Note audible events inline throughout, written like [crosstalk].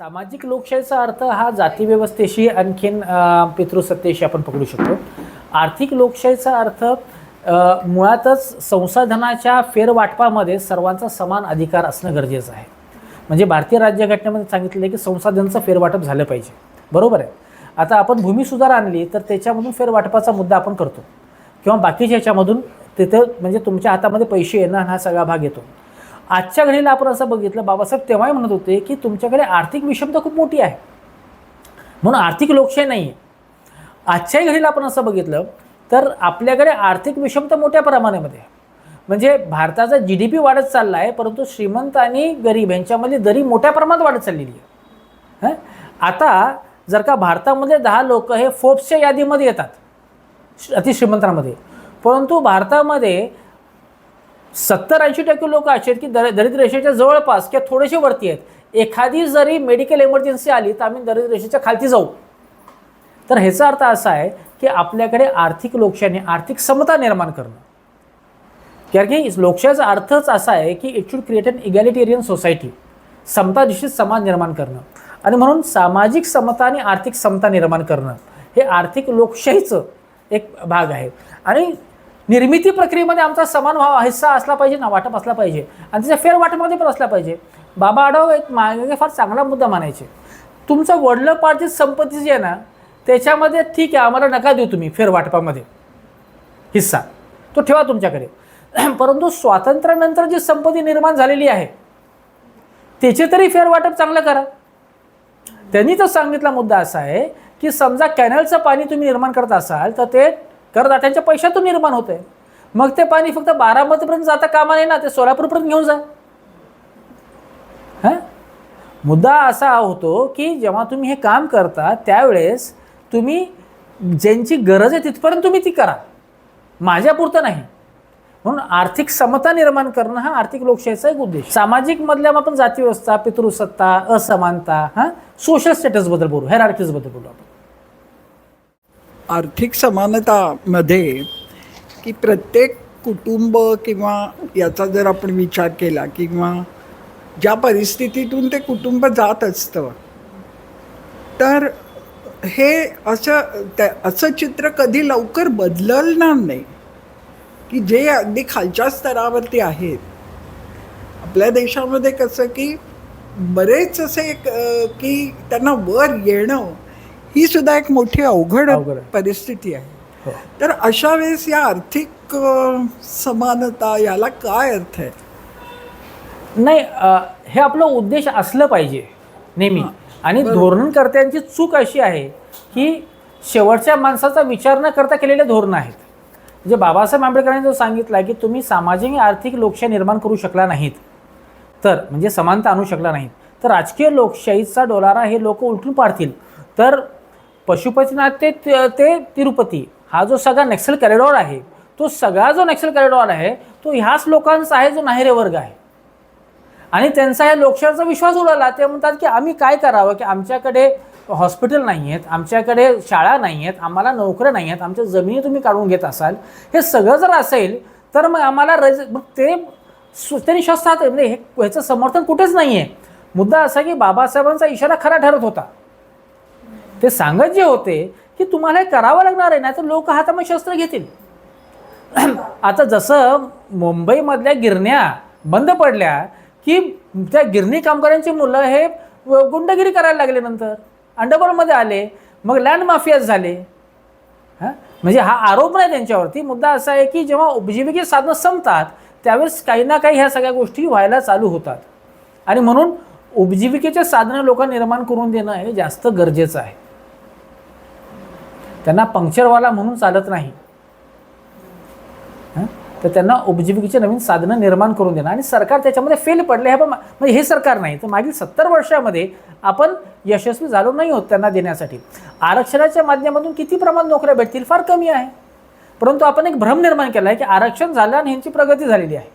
सामाजिक लोकशाहीचा अर्थ हा जातीव्यवस्थेशी आणखीन पितृसत्तेशी आपण पकडू शकतो. आर्थिक लोकशाहीचा अर्थ मुळातच संसाधनाच्या फेरवाटपामध्ये सर्वांचा समान अधिकार असणं गरजेचं आहे. म्हणजे भारतीय राज्यघटनेमध्ये सांगितलेलं आहे की संसाधनाचं फेरवाटप झालं पाहिजे. बरोबर आहे? आता आपण भूमी सुधार आणली तर त्याच्यामधून फेरवाटपाचा मुद्दा आपण करतो. किंवा बाकीच्या ह्याच्यामधून तिथं म्हणजे तुमच्या हातामध्ये पैसे येणं हा सगळा भाग येतो. आजच्या घडीला आपण असं बघितलं बाबासाहेब तेव्हाही म्हणत होते की तुमच्याकडे आर्थिक विषमता खूप मोठी आहे. म्हणून आर्थिक लोकशाही नाही आहे आजच्याही घडीला आपण असं बघितलं तर आपल्याकडे आर्थिक विषमता मोठ्या प्रमाणामध्ये आहे. म्हणजे भारताचा जी डी पी वाढत चालला आहे परंतु श्रीमंत आणि गरीब यांच्यामध्ये दरी मोठ्या प्रमाणात वाढत चाललेली आहे. आता जर का भारतामध्ये दहा लोक हे फोर्ब्सच्या यादीमध्ये येतात अतिश्रीमंतांमध्ये परंतु भारतामध्ये सत्तर ऐंशी टक्के लोक असे आहेत की दर दरिद्र रेषेच्या जवळपास किंवा थोडेसे वरती आहेत. एखादी जरी मेडिकल इमर्जन्सी आली तर आम्ही दरिद्र रेषेच्या खालती जाऊ. तर ह्याचा अर्थ असा आहे की आपल्याकडे आर्थिक लोकशाही आर्थिक समता निर्माण करणं. कारण की लोकशाहीचा अर्थच असा आहे की it should create an egalitarian society समता समाज निर्माण करणं. आणि म्हणून सामाजिक समता आणि आर्थिक समता निर्माण करणं हे आर्थिक लोकशाहीचं एक भाग आहे. आणि निर्मिती प्रक्रियेमध्ये आमचा समान भाव हिस्सा असला पाहिजे ना वाटप असला पाहिजे. आणि त्याच्या फेरवाटपमध्ये पण असला पाहिजे. बाबा आढाव एक मागे फार चांगला मुद्दा मानायचे. तुमचं वडलोपार्जित संपत्ती जी आहे ना त्याच्यामध्ये ठीक आहे आम्हाला नका देऊ तुम्ही फेरवाटपामध्ये. हिस्सा. तो ठेवा तुमच्याकडे. [clears throat] परंतु स्वातंत्र्यानंतर जी संपत्ती निर्माण झालेली आहे त्याचे तरी फेरवाटप चांगलं करा. त्यांनी तर सांगितला मुद्दा असा आहे की समजा कॅनलचं पाणी तुम्ही निर्माण करत असाल तर ते करदात्यांच्या पैशातून निर्माण होते. मग ते पाणी फक्त बारामतीपर्यंत जाता कामा नाही ना ते सोलापूरपर्यंत घेऊन जा. हां? मुद्दा असा होतो की जेव्हा तुम्ही हे काम करता त्यावेळेस तुम्ही ज्यांची गरज आहे तिथपर्यंत तुम्ही ती करा. माझ्यापुरतं नाही. म्हणून आर्थिक समता निर्माण करणं हा आर्थिक लोकशाहीचा एक उद्देश. सामाजिक मधल्या आपण जातीव्यवस्था पितृसत्ता असमानता हां? सोशल स्टेटसबद्दल बोलू. हेरार्कीजबद्दल बोलू आपण. आर्थिक समानतामध्ये की प्रत्येक कुटुंब किंवा याचा जर आपण विचार केला किंवा ज्या परिस्थितीतून ते कुटुंब जात असतं तर हे असं त्या असं चित्र कधी लवकर बदलणार नाही. की जे अगदी खालच्या स्तरावरती आहेत. आपल्या देशामध्ये कसं की बरेच असे एक, की त्यांना वर येणं ही सुद्धा एक मोठी अवघड. परिस्थिती आहे. हो. तर अशा वेळेस या आर्थिक समानता याला काय अर्थ आहे? नाही हे आपलं उद्देश असलं पाहिजे नेहमी. आणि. धोरणकर्त्यांची चूक अशी आहे की शेवटच्या माणसाचा विचार न करता केलेले धोरणं आहेत. म्हणजे बाबासाहेब आंबेडकरांनी जो सांगितला की तुम्ही सामाजिक आणि आर्थिक लोकशाही निर्माण करू शकला नाहीत. तर म्हणजे समानता आणू शकला नाहीत. तर राजकीय लोकशाहीचा डोलारा हे लोक उलटून पाडतील. तर पशुपतीनाथ ते ते तिरुपती हा जो सगळा नेक्सल कॉरिडॉर आहे तो सगळा जो नॅक्सल कॉरिडॉर आहे तो ह्याच लोकांचा आहे जो नाहिरे वर्ग आहे. आणि त्यांचा या लोकशाहीचा विश्वास उडाला ते म्हणतात की आम्ही काय करावं की आमच्याकडे हॉस्पिटल नाही आहेत आमच्याकडे शाळा नाही आहेत आम्हाला नोकऱ्या नाही आहेत आमच्या जमिनी तुम्ही काढून घेत असाल हे सगळं जर असेल तर मग आम्हाला रज मग ते त्यांनी शस्त्रात म्हणजे हे ह्याचं समर्थन कुठेच नाही आहे मुद्दा असा की बाबासाहेबांचा इशारा खरा ठरत होता. ते सांगत जे होते की तुम्हाला हे करावं लागणार आहे नाही तर लोक हातामध्ये शस्त्र घेतील. [clears throat] आता जसं मुंबईमधल्या गिरण्या बंद पडल्या की त्या गिरणी कामगारांची मुलं हे गुंडगिरी करायला लागले नंतर. अंडरग्राऊंडमध्ये आले मग लँड माफियाज झाले. हां? म्हणजे हा आरोप नाही त्यांच्यावरती. मुद्दा असा आहे की जेव्हा उपजीविके साधनं संपतात त्यावेळेस काही ना काही ह्या सगळ्या गोष्टी व्हायला चालू होतात. आणि म्हणून उपजीविकेचे साधनं लोकांना निर्माण करून देणं हे जास्त गरजेचं आहे. त्यांना पंक्चरवाला म्हणून चालत नाही. तर त्यांना उपजीविकेचे नवीन साधनं निर्माण करून देणं. आणि सरकार त्याच्यामध्ये फेल पडले हे पण म्हणजे हे सरकार नाही तर मागील सत्तर वर्षामध्ये आपण यशस्वी झालो नाही होत त्यांना देण्यासाठी. आरक्षणाच्या माध्यमातून किती प्रमाणात नोकऱ्या भेटतील? फार कमी आहे. परंतु आपण एक भ्रम निर्माण केला आहे की आरक्षण झालं आणि ह्यांची प्रगती झालेली आहे.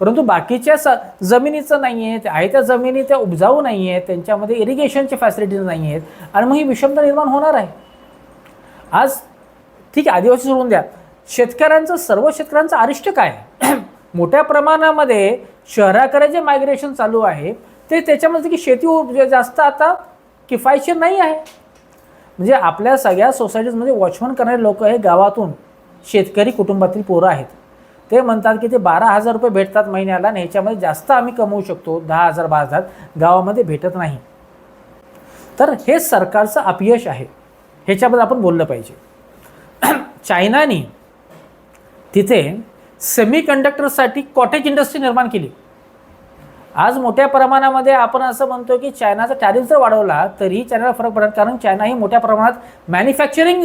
परंतु बाकीच्या स जमिनीचं नाही आहे आहे त्या जमिनी त्या उपजाऊ नाही आहेत त्यांच्यामध्ये इरिगेशनचे फॅसिलिटीज नाही आहेत आणि मग ही विषमता निर्माण होणार आहे. आज ठीक आहे आदिवासी सोडून द्या. शेतकऱ्यांचं सर्व शेतकऱ्यांचं अरिष्ट काय? आहे? [clears throat] मोठ्या प्रमाणामध्ये शहराकडे जे मायग्रेशन चालू आहे ते त्याच्यामध्ये की शेती जास्त आता किफायतशीर नाही आहे. म्हणजे आपल्या सगळ्या सोसायटीजमध्ये वॉचमन करणारे लोक हे गावातून शेतकरी कुटुंबातील पोरं आहेत. ते म्हणतात की ते बारा हजार रुपये भेटतात महिन्याला आणि ह्याच्यामध्ये जास्त आम्ही कमवू शकतो दहा हजार बारा हजार गावामध्ये भेटत नाही. तर हे सरकारचं अपयश आहे. ह्याच्याबद्दल आपण बोललं पाहिजे. चायनाने तिथे सेमी कंडक्टरसाठी कॉटेज इंडस्ट्री निर्माण केली. आज मोठ्या प्रमाणामध्ये आपण असं म्हणतो की चायनाचा टॅरिफ जर वाढवला तरीही चायनाला फरक पडत कारण चायना ही मोठ्या प्रमाणात मॅन्युफॅक्चरिंग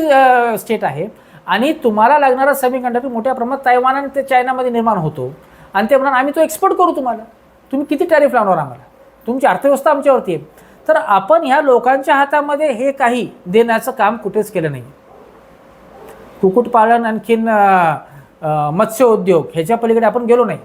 स्टेट आहे. आणि तुम्हाला लागणारा सेमी कंडक्टर मोठ्या प्रमाणात तैवान आणि ते चायनामध्ये निर्माण होतो. आणि ते म्हणून आम्ही तो एक्सपोर्ट करू तुम्हाला. तुम्ही किती टॅरिफ लावणार आम्हाला? तुमची अर्थव्यवस्था आमच्यावरती आहे. तर आपण ह्या लोकांच्या हातामध्ये हे काही देण्याचं काम कुठेच केलं नाही. कुक्कुटपालन आणखीन मत्स्य उद्योग ह्याच्या पलीकडे आपण गेलो नाही.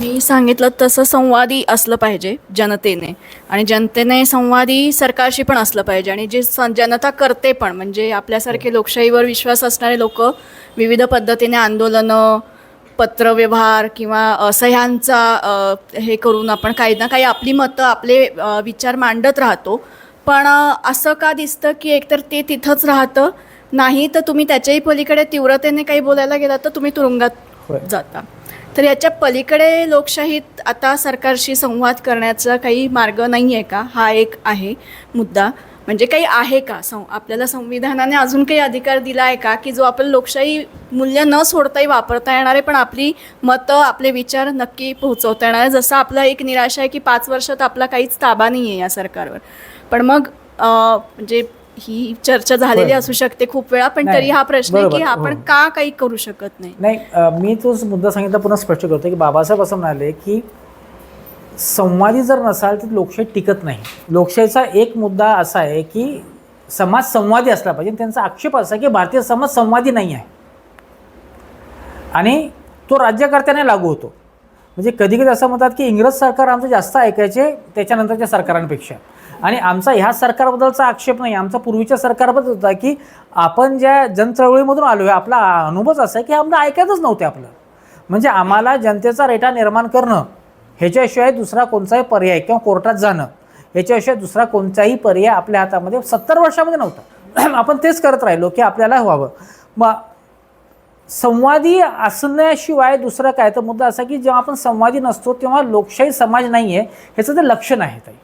मी सांगितलं तसं संवादी असलं पाहिजे जनतेने आणि जनतेने संवादी सरकारशी पण असलं पाहिजे आणि जे जनता करते पण म्हणजे आपल्यासारखे लोकशाहीवर विश्वास असणारे लोक विविध पद्धतीने आंदोलनं पत्रव्यवहार किंवा असह्यांचा अ, हे करून आपण काही ना काही आपली मतं आपले विचार मांडत राहतो. पण असं का दिसतं की एकतर ते तिथंच राहतं? नाही तर तुम्ही त्याच्याही पलीकडे तीव्रतेने काही बोलायला गेलात तर तुम्ही तुरुंगात. जाता. तर याच्या पलीकडे लोकशाहीत आता सरकारशी संवाद करण्याचा काही मार्ग नाही आहे का? हा एक आहे मुद्दा. म्हणजे काही आहे का सं आपल्याला संविधानाने अजून काही अधिकार दिला आहे का? की जो आपण लोकशाही मूल्य न सोडताही वापरता येणारे पण आपली मतं आपले विचार नक्की पोहोचवता येणार जसं आपला एक निराशा आहे की पाच वर्षात आपला काहीच ताबा नाही आहे या सरकारवर. पण मग म्हणजे ही चर्चा झालेली. असू शकते खूप वेळा पण तरी हा प्रश्न आहे की आपण हो. का काही करू शकत नाही? नाही मी तोच मुद्दा सांगितला पुन्हा स्पष्ट करतो की बाबासाहेब असं म्हणाले की संवादी जर नसाल तर लोकशाही टिकत नाही. लोकशाहीचा एक मुद्दा असा आहे की समाज संवादी असला पाहिजे. आणि त्यांचा आक्षेप असा आहे की भारतीय समाज संवादी नाही आहे. आणि तो राज्यकर्त्याने लागू होतो. म्हणजे कधी कधी असं म्हणतात की इंग्रज सरकार आमचं जास्त ऐकायचे त्याच्यानंतरच्या सरकारांपेक्षा. आणि आमचा ह्या सरकारबद्दलचा आक्षेप नाही. आमचा पूर्वीच्या सरकारबद्दल होता की आपण ज्या जनचळवळीमधून आलो आहे आपला अनुभवच असा आहे की आम्हाला ऐकायचंच नव्हते आपलं. म्हणजे आम्हाला जनतेचा रेटा निर्माण करणं ह्याच्याशिवाय दुसरा कोणताही पर्याय किंवा कोर्टात जाणं ह्याच्याशिवाय दुसरा कोणताही पर्याय आपल्या हातामध्ये सत्तर वर्षामध्ये नव्हता. [clears throat] आपण तेच करत राहिलो की आपल्याला व्हावं. मग संवादी असण्याशिवाय दुसरं काय? तर मुद्दा असा की जेव्हा आपण संवादी नसतो तेव्हा लोकशाही समाज नाही आहे ह्याचं ते लक्षण आहे ताई.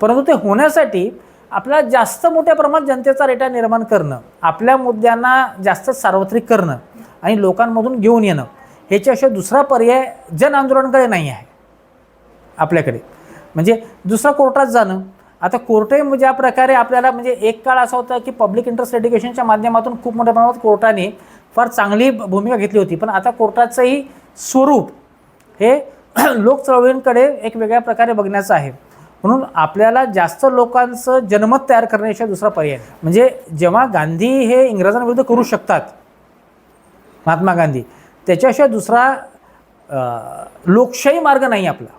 परंतु ते होण्यासाठी आपल्याला जास्त मोठ्या प्रमाणात जनतेचा रेटा निर्माण करणं आपल्या मुद्द्यांना जास्त सार्वत्रिक करणं आणि लोकांमधून घेऊन येणं ह्याच्याशिवाय दुसरा पर्याय जन आंदोलनाकडे नाही आहे. आपल्याकडे. म्हणजे दुसरा कोर्टात जाणं. आता कोर्टही म्हणजे ज्या प्रकारे आपल्याला म्हणजे एक काळ असा होता की पब्लिक इंटरेस्ट लिटिगेशनच्या माध्यमातून खूप मोठ्या प्रमाणात कोर्टाने फार चांगली भूमिका घेतली होती. पण आता कोर्टाचंही स्वरूप हे [clears throat] लोक चळवळींकडे एक वेगळ्या प्रकारे बघण्याचं आहे. म्हणून आपल्याला जास्त लोकांचं जनमत तयार करण्याशिवाय दुसरा पर्याय म्हणजे जेव्हा गांधी हे इंग्रजांविरुद्ध करू शकतात महात्मा गांधी त्याच्याशिवाय दुसरा लोकशाही मार्ग नाही आपला.